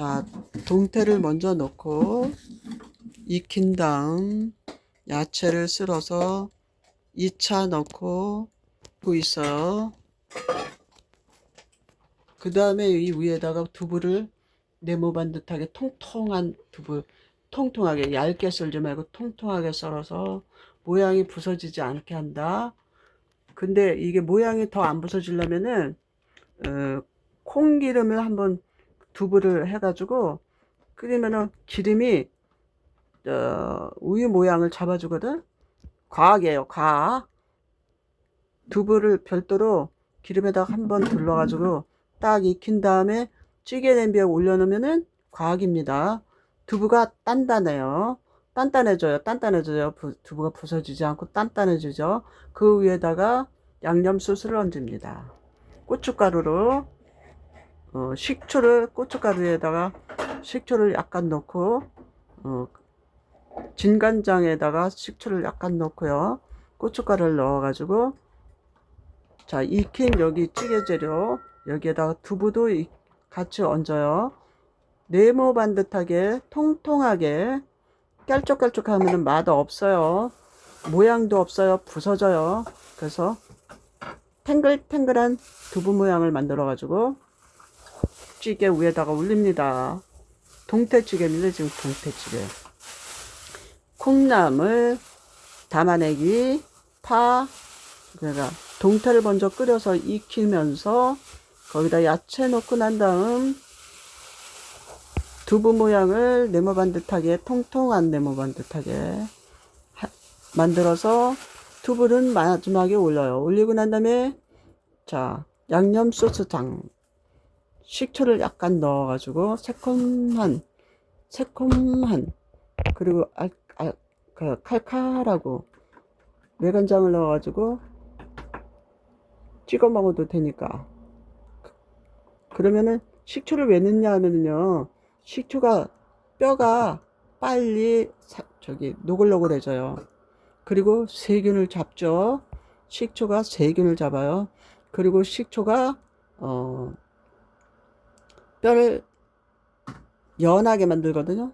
자, 동태를 먼저 넣고 익힌 다음 야채를 쓸어서 2차 넣고 고 있어요. 그 다음에 이 위에다가 두부를 네모 반듯하게 통통한 두부, 통통하게 얇게 썰지 말고 통통하게 썰어서 모양이 부서지지 않게 한다. 근데 이게 모양이 더 안 부서지려면은 어, 콩기름을 한번 두부를 해가지고 끓이면은 기름이 어, 우유 모양을 잡아주거든. 과학이에요, 과학. 두부를 별도로 기름에다가 한번 둘러가지고 딱 익힌 다음에 찌개 냄비에 올려놓으면은 과학입니다. 두부가 단단해요. 단단해져요. 단단해져요. 부- 두부가 부서지지 않고 단단해지죠. 그 위에다가 양념 소스를 얹습니다. 고춧가루로 어, 식초를 고춧가루에다가 식초를 약간 넣고 어, 진간장에다가 식초를 약간 넣고요. 고춧가루를 넣어가지고 자 익힌 여기 찌개 재료 여기에다가 두부도 이- 같이 얹어요. 네모 반듯하게 통통하게 깔쭉깔쭉 하면 맛 없어요. 모양도 없어요. 부서져요. 그래서 탱글탱글한 두부 모양을 만들어 가지고 찌개 위에다가 올립니다. 동태찌개입니다. 지금 동태찌개. 콩나물, 담아내기, 파, 그러니까 동태를 먼저 끓여서 익히면서 거기다 야채 넣고 난 다음 두부 모양을 네모 반듯하게 통통한 네모 반듯하게 하- 만들어서 두부는 마지막에 올려요. 올리고 난 다음에 자 양념 소스장 식초를 약간 넣어가지고 새콤한 새콤한 그리고 알, 알, 그 칼칼하고 매간장을 넣어가지고 찍어 먹어도 되니까. 그러면은 식초를 왜 넣냐 하면은요 식초가 뼈가 빨리 사- 저기 노글노글해져요. 그리고 세균을 잡죠. 식초가 세균을 잡아요. 그리고 식초가 어 뼈를 연하게 만들거든요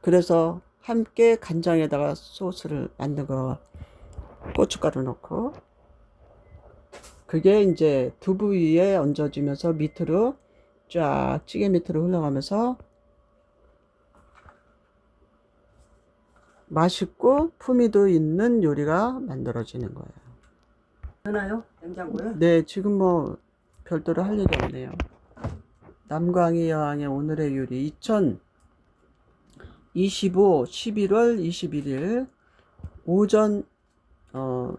그래서 함께 간장에다가 소스를 만든 거 고춧가루 넣고 그게 이제 두부 위에 얹어지면서 밑으로 쫙 찌개 밑으로 흘러가면서 맛있고 품위도 있는 요리가 만들어지는 거예요. 되나요? 냉장고에? 네, 지금 뭐 별도로 할 일이 없네요. 남광희 여왕의 오늘의 요리 2025 11월 21일 오전 어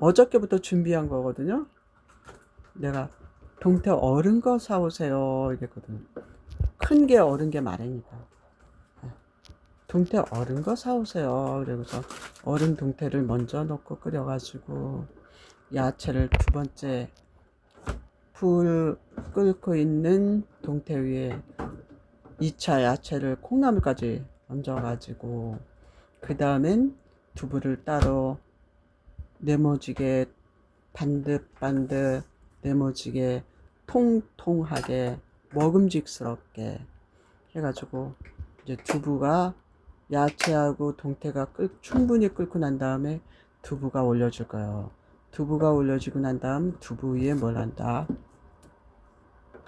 어저께부터 준비한 거거든요. 내가 동태 어른 거 사오세요 이랬거든. 큰게 어른 게 많으니까. 동태 어른 거 사오세요. 그러고서 어른 동태를 먼저 넣고 끓여가지고 야채를 두 번째 불 끓고 있는 동태 위에 2차 야채를 콩나물까지 얹어가지고 그 다음엔 두부를 따로 네모지게 반듯반듯 네모지게 통통하게 먹음직스럽게 해가지고 이제 두부가 야채하고 동태가 끓, 충분히 끓고 난 다음에 두부가 올려줄 거예요. 두부가 올려지고 난 다음 두부 위에 뭘 한다?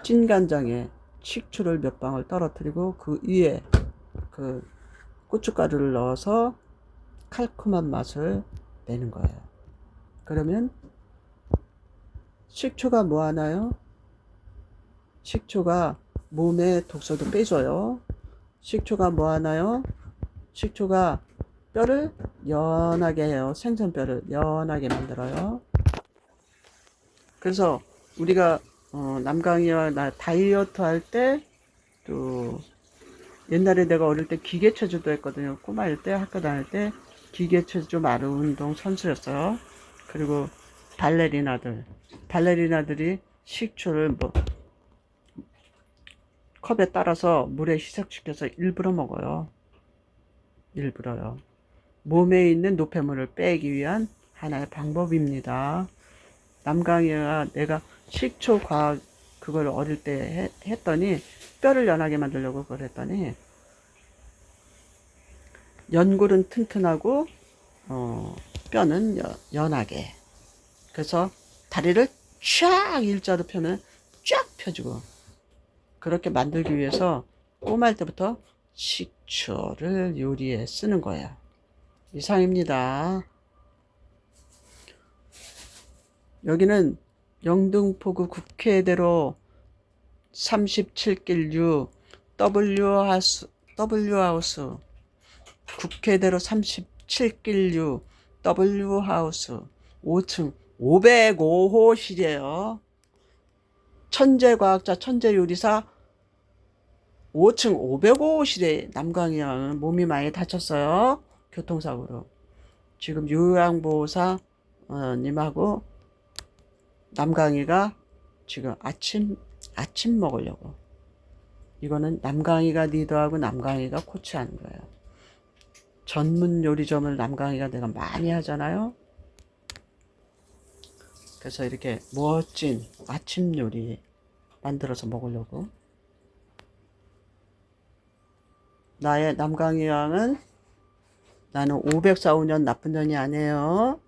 찐간장에 식초를 몇 방울 떨어뜨리고 그 위에 그 고춧가루를 넣어서 칼콤한 맛을 내는 거예요. 그러면 식초가 뭐 하나요? 식초가 몸에 독소도 빼줘요. 식초가 뭐 하나요? 식초가 뼈를 연하게 해요. 생선뼈를 연하게 만들어요. 그래서 우리가 어, 남강이와 나 다이어트 할 때 또 옛날에 내가 어릴 때 기계체조도 했거든요. 꼬마일 때 학교 다닐 때 기계체조 마루 운동 선수였어요. 그리고 발레리나들 발레리나들이 식초를 뭐 컵에 따라서 물에 희석시켜서 일부러 먹어요. 일부러요. 몸에 있는 노폐물을 빼기 위한 하나의 방법입니다. 남강이가 내가 식초 과학 그걸 어릴 때 해- 했더니 뼈를 연하게 만들려고 그걸 했더니 연골은 튼튼하고 어, 뼈는 연, 연하게 그래서 다리를 쫙 일자로 펴면 쫙 펴주고 그렇게 만들기 위해서 꼬마일 때부터 식초를 요리에 쓰는 거예요. 이상입니다. 여기는 영등포구 국회대로 37길 6 W하우스, W하우스 국회대로 37길 6 W하우스 5층 505호실이에요. 천재과학자 천재요리사 5층 505호실에 남강이 형은 몸이 많이 다쳤어요. 교통사고로. 지금 요양보호사 어, 님하고 남강이가 지금 아침 아침 먹으려고. 이거는 남강이가 리더하고 남강이가 코치하는 거예요. 전문 요리점을 남강이가 내가 많이 하잖아요. 그래서 이렇게 멋진 아침 요리 만들어서 먹으려고. 나의 남강이 양은 나는 504호년 나쁜 년이 아니에요.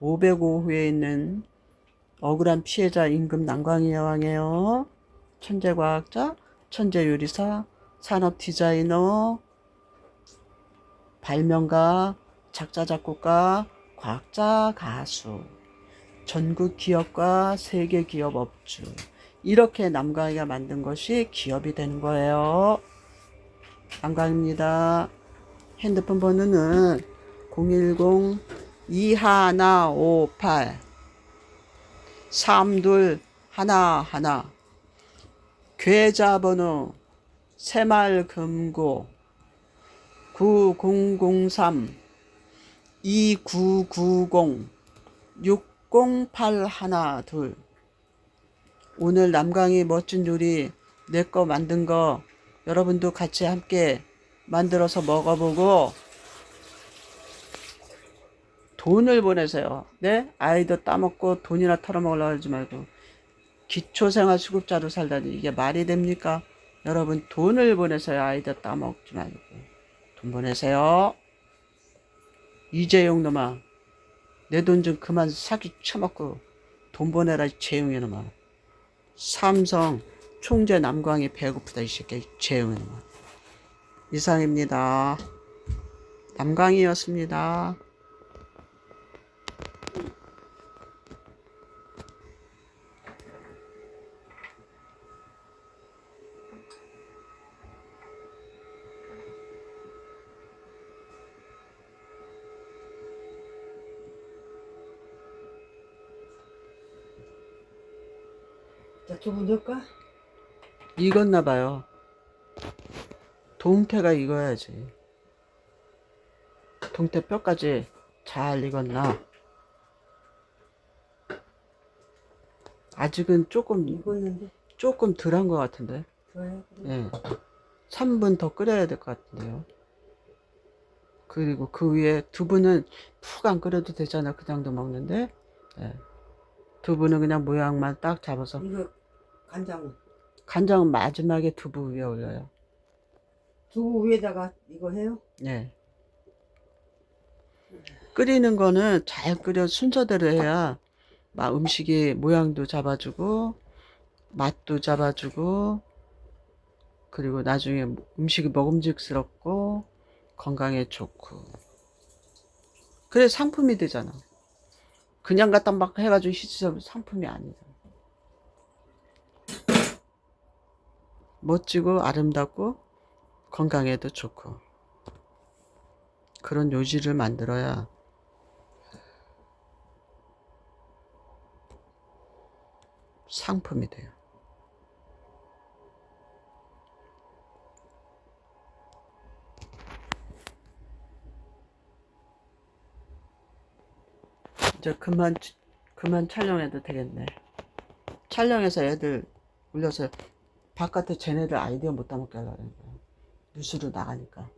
505호에 있는 억울한 피해자 임금 남강이 여왕이에요. 천재과학자, 천재요리사, 산업 디자이너, 발명가, 작자 작곡가, 과학자, 가수, 전국 기업과 세계 기업 업주. 이렇게 남강이가 만든 것이 기업이 되는 거예요. 남강입니다. 핸드폰 번호는 010 2158 32 하나 하나. 계좌번호 새말금고 9003 2990 60812 오늘 남강이 멋진 요리 내 거 만든 거 여러분도 같이 함께 만들어서 먹어보고 돈을 보내세요. 네? 아이도 따먹고 돈이나 털어먹으려고 하지 말고 기초생활수급자로 살다니 이게 말이 됩니까? 여러분 돈을 보내세요. 아이도 따먹지 말고 돈 보내세요. 이재용 놈아 내 돈 좀 그만 사기 쳐먹고 돈 보내라 이 재용이 놈아 삼성 총재 남광이 배고프다 이 새끼 재용이 놈아 이상입니다. 남광이었습니다. 두부 넣을까? 익었나 봐요. 동태가 익어야지. 동태 뼈까지 잘 익었나? 아직은 조금 익었는데. 조금 덜한 것 같은데. 좋아요. 예. 3분 더 끓여야 될 것 같은데요. 그리고 그 위에 두부는 푹 안 끓여도 되잖아. 그 정도 먹는데. 예. 두부는 그냥 모양만 딱 잡아서. 이거 간장. 간장은 마지막에 두부 위에 올려요. 두부 위에다가 이거 해요? 예. 끓이는 거는 잘 끓여 순서대로 해야 막 음식이 모양도 잡아주고 맛도 잡아주고 그리고 나중에 음식이 먹음직스럽고 건강에 좋고 그래 상품이 되잖아. 그냥 갖다 막 해가지고 희지면 상품이 아니잖아. 멋지고 아름답고 건강에도 좋고 그런 요지를 만들어야 상품이 돼요. 이제 그만 그만 촬영해도 되겠네. 촬영해서 애들 울려서 바깥에 쟤네들 아이디어 못 따먹게 하려는 거야. 뉴스로 나가니까.